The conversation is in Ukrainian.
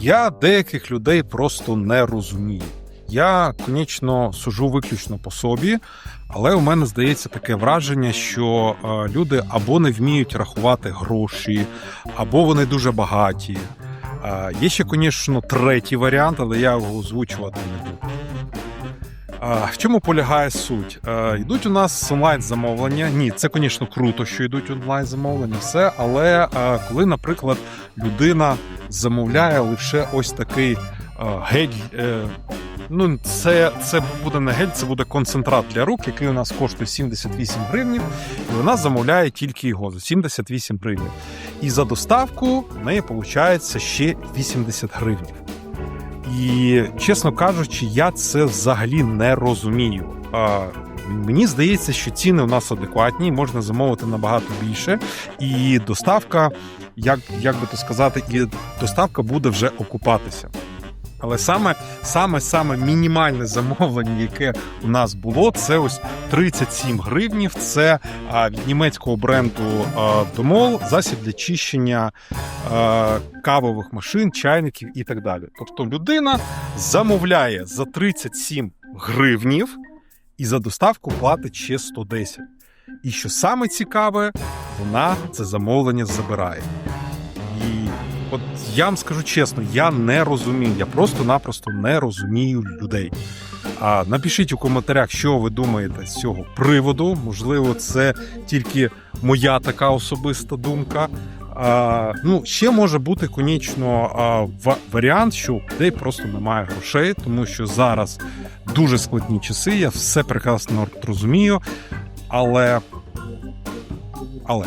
Я деяких людей просто не розумію. Я, звісно, сужу виключно по собі, але у мене здається таке враження, що е, люди або не вміють рахувати гроші, або вони дуже багаті. Е, є ще, звісно, третій варіант, але я його озвучувати не буду. Е, В чому полягає суть? Йдуть у нас онлайн замовлення. Ні, це, звісно, круто, що йдуть онлайн замовлення, все. Але коли, наприклад, людина замовляє лише ось такий е, гель. е, Ну, це, це буде не гель, це буде концентрат для рук, який у нас коштує 78 гривнів, і вона замовляє тільки його за 78 гривень. І за доставку в неї виходить ще 80 гривень. І, чесно кажучи, я це взагалі не розумію. Мені здається, що ціни у нас адекватні, можна замовити набагато більше, і доставка, як, як би то сказати, і доставка буде вже окупатися. Але саме саме саме мінімальне замовлення, яке у нас було, це ось 37 гривнів. Це а, від німецького бренду Домол засіб для чищення а, кавових машин, чайників і так далі. Тобто людина замовляє за 37 гривнів і за доставку платить ще 110. І що саме цікаве, вона це замовлення забирає. І от я вам скажу чесно, я не розумію. Я просто-напросто не розумію людей. А напишіть у коментарях, що ви думаєте з цього приводу. Можливо, це тільки моя така особиста думка. Ну, ще може бути, конічно а, ва- варіант, що у людей просто немає грошей, тому що зараз дуже складні часи. Я все прекрасно розумію. Але. Але